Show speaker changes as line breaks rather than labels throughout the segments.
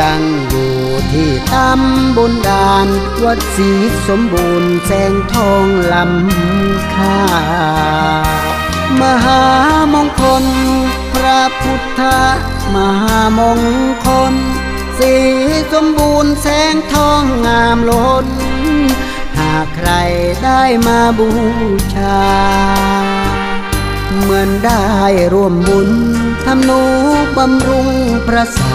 ตั้งอยู่ที่ตำบลดาน วัดศรีสมบูรณ์แสงทองลำค่ามหามงคล พระพุทธมหามงคลสีสมบูรณ์แสงทองงามล้น หากใครได้มาบูชา เหมือนได้ร่วมบุญทำนุบำรุงพระศา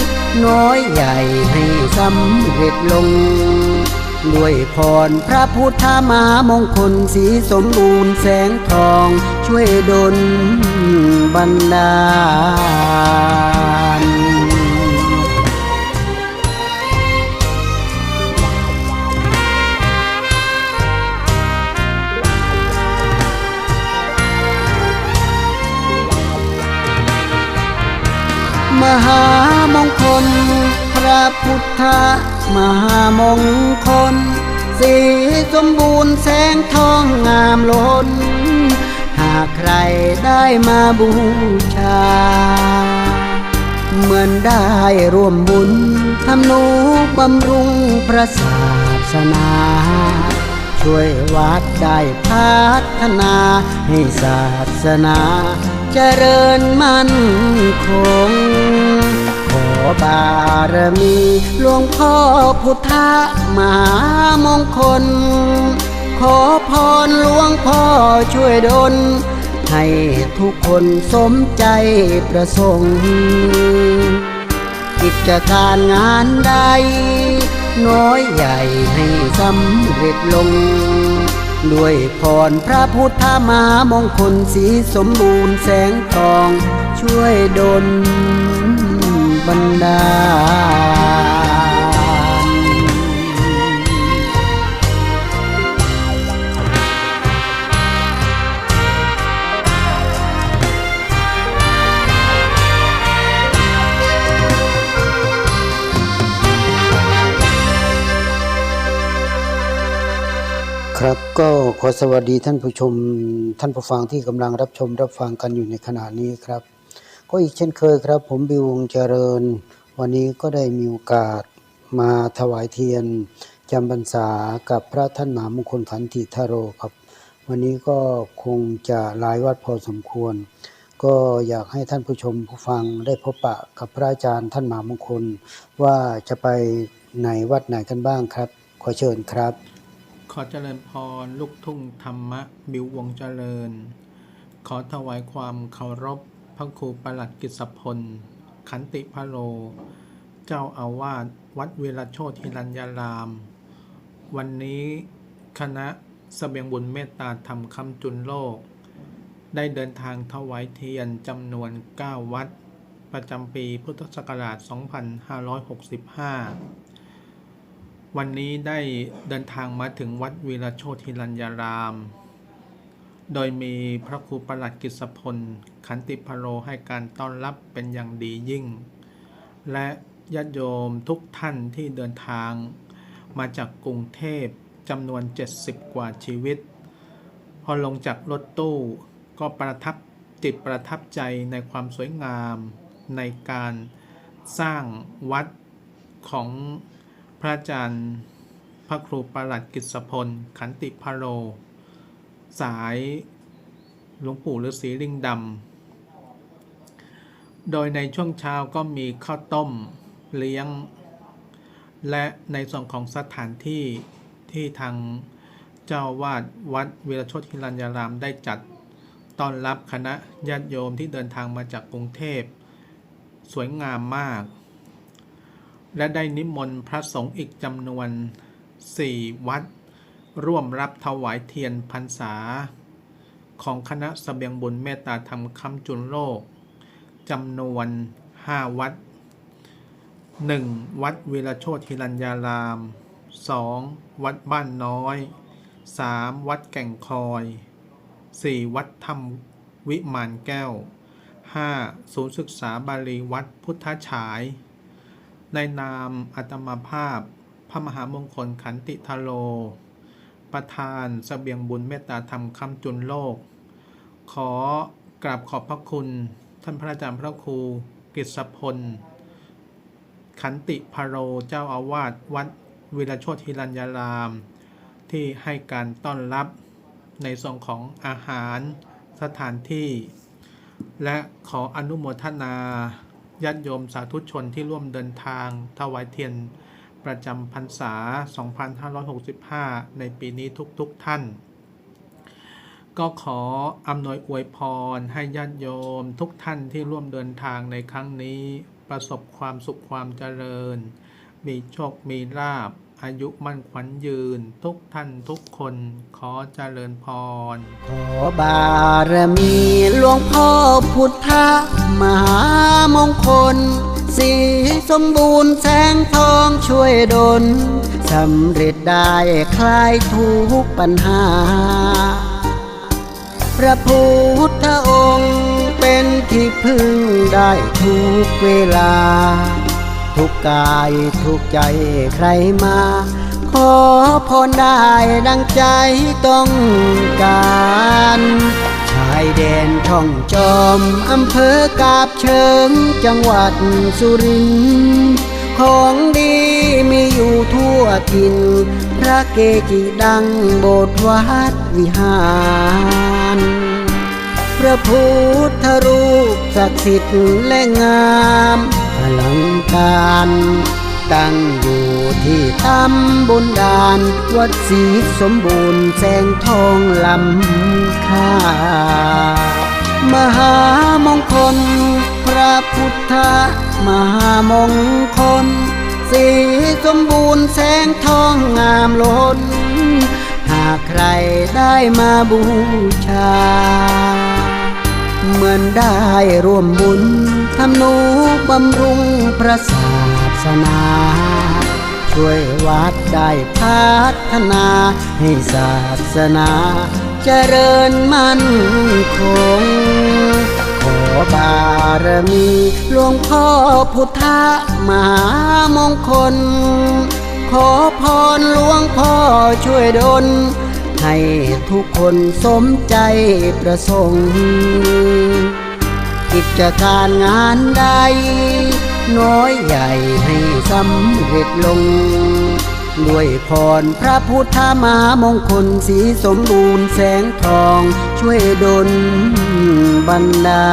น้อยใหญ่ให้สำเร็จลง ด้วยพรพระพุทธมามงคลสีสมบูรณ์แสงทองช่วยดลบันดาลมหา พุทธมหามงคล สีสมบูรณ์แสงทองงามล้น หากใครได้มาบูชา เหมือนได้ร่วมบุญทำนุบำรุงพระศาสนา ช่วยวัดได้พัฒนาให้ศาสนา เจริญมั่นคง บารมีหลวงพ่อพุทธมหามงคล ขอพรหลวงพ่อช่วยดลให้ทุกคนสมใจประสงค์กิจการงานใด น้อยใหญ่ให้สำเร็จลง ด้วยพรพระพุทธมามงคลสีสมบูรณ์แสงทองช่วยดล บันดาลครับก็ขอสวัสดีท่านผู้ชมท่านผู้ฟังที่กำลังรับชมรับฟังกันอยู่ในขณะนี้ครับ ก็อีกเช่นเคยครับ ผมบิววงเจริญ วันนี้ก็ได้มีโอกาสมาถวายเทียนจำพรรษากับพระท่านมหามงคลขันติทโรครับ วันนี้ก็คงจะหลายวัดพอสมควร ก็อยากให้ท่านผู้ชมผู้ฟังได้พบปะกับพระอาจารย์ท่านมหามงคล ว่าจะไปไหนวัดไหนกันบ้างครับ ขอเชิญครับ
ขอเจริญพรลูกทุ่งธรรมะบิววงเจริญ ขอถวายความเคารพ พระครูประหลัดกิจสพล ขันติพะโล เจ้าอาวาสวัดเวรโชติรัญญาราม วันนี้คณะเสบียงบุญเมตตาธรรมคำจุนโลก ได้เดินทางถวายเทียนจำนวน 9 วัด ประจำปีพุทธศักราช 2565 วันนี้ได้เดินทางมาถึงวัดวีรโชติรัญญาราม โดยมีพระครูประหลัดกิษพล ขันติพโรให้การต้อนรับเป็นอย่างดียิ่ง และญาติโยมทุกท่านที่เดินทาง มาจากกรุงเทพจำนวน 70 กว่าชีวิต พอลงจากรถตู้ก็ประทับจิตประทับใจในความสวยงามในการสร้างวัดของพระอาจารย์ พระครูประหลัดกิษพล ขันติพโร สายหลวงปู่ฤาษีลิงดำ โดยในช่วงเช้าก็มีข้าวต้มเลี้ยง และในส่วนของสถานที่ที่ทางเจ้าวาดวัดวีรชดฮิรัญญารามได้จัดต้อนรับคณะญาติโยมที่เดินทางมาจากกรุงเทพ สวยงามมาก และได้นิมนต์พระสงฆ์อีกจำนวนสี่วัด ร่วมรับถวายเทียนพรรษา ของคณะสเสบียงบุญเมตตาธรรมคำจุนโลกจำนวน 5 วัด 1. วัดวีรโชติฮิรัญญาราม 2. วัดบ้านน้อย 3. วัดแก่งคอย 4. วัดธรรมวิมานแก้ว 5. ศูนย์ศึกษาบาลีวัดพุทธฉาย ในนามอัตมาภาพ พระมหามงคลขันติทโล ประธานสเสบียงบุญเมตตาธรรมคำจุนโลก ขอกราบขอบพระคุณ ท่านพระอาจารย์พระครูกฤษพล ขันติพาโรเจ้าอาวาสวัดวิรโชติฮิรัญญาราม ที่ให้การต้อนรับในส่วนของอาหารสถานที่ และขออนุโมทนาญาติโยมสาธุชนที่ร่วมเดินทางถวายเทียน ประจำพรรษา 2565 ในปีนี้ทุกๆทท่าน ก็ขออำนวยอวยพรให้ญาติโยมทุกท่านที่ร่วมเดินทางในครั้งนี้ ประสบความสุขความเจริญ มีโชค มีลาบ อายุมั่นขวัญยืน ทุกท่านทุกคนขอเจริญพร
ขอบารมีหลวงพ่อพุทธมหามงคล สีสมบูรณ์แสงทองช่วยดลสำเร็จได้คลายทุกปัญหา พระพุทธองค์เป็นที่พึ่งได้ทุกเวลา ทุกกายทุกใจใครมา ขอพรได้ดังใจต้องการ ชายแดนท่องจอม อำเภอกาบเชิงจังหวัดสุรินทร์ของดีมีอยู่ทั่วถิ่นพระเกจิดังโบสถ์วัดวิหารพระพุทธรูปศักดิ์สิทธิ์และงาม ลังการตั้งอยู่ที่ตำบนดาน วัดศรีสมบูรณ์แสงทองลำค่ามหามงคล พระพุทธมหามงคล สีสมบูรณ์แสงทองงามล้น หากใครได้มาบูชา เหมือนได้ร่วมบุญทำนู บำรุงพระศาสนา ช่วยวัดได้พัฒนาให้ศาสนาจเจริญมั่นคง ขอบารมีหลวงพ่อพุทธมหามงคล ขอพรหลวงพ่อช่วยดลให้ทุกคนสมใจประสงค์ กิจการงานใด น้อยใหญ่ให้สำเร็จลง ด้วยพรพระพุทธมามงคลสีสมบูรณ์แสงทองช่วยดลบันดา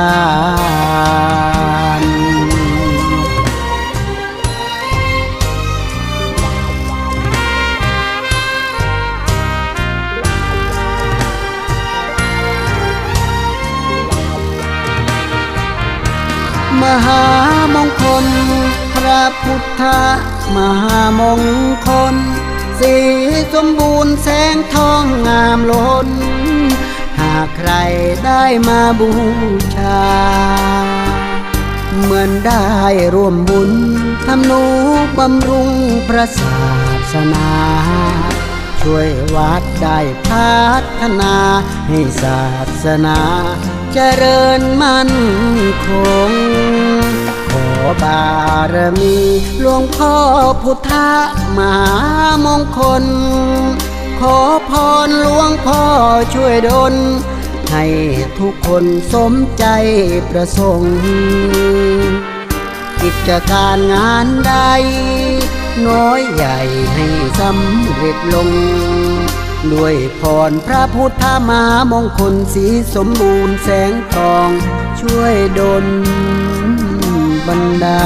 มหามงคล สีสมบูรณ์แสงทองงามล้น หากใครได้มาบูชา เหมือนได้ร่วมบุญทำนูบำรุงพระศาสนา ช่วยวัดได้พัฒนาให้ศาสนา เจริญมั่นคง บารมีหลวงพ่อพุทธมหามงคล ขอพรหลวงพ่อช่วยดล ให้ทุกคนสมใจประสงค์ กิจการงานใด น้อยใหญ่ให้สำเร็จลง ด้วยพรพระพุทธมามงคลสีสมบูรณ์แสงทองช่วยดล บันดา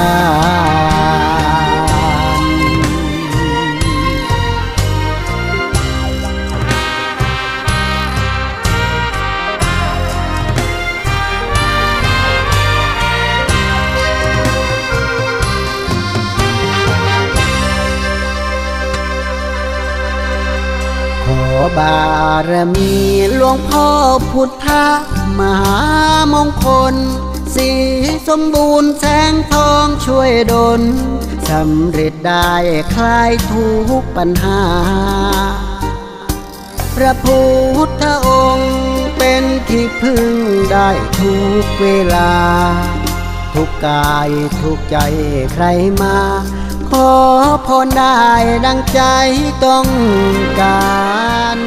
ขอบารมีหลวงพ่อพุทธมหามงคล สีสมบูรณ์แสงทองช่วยดลสำเร็จได้คลายทุกปัญหา พระพุทธองค์เป็นที่พึ่งได้ทุกเวลา ทุกกายทุกใจใครมา ขอพรได้ดังใจต้องการ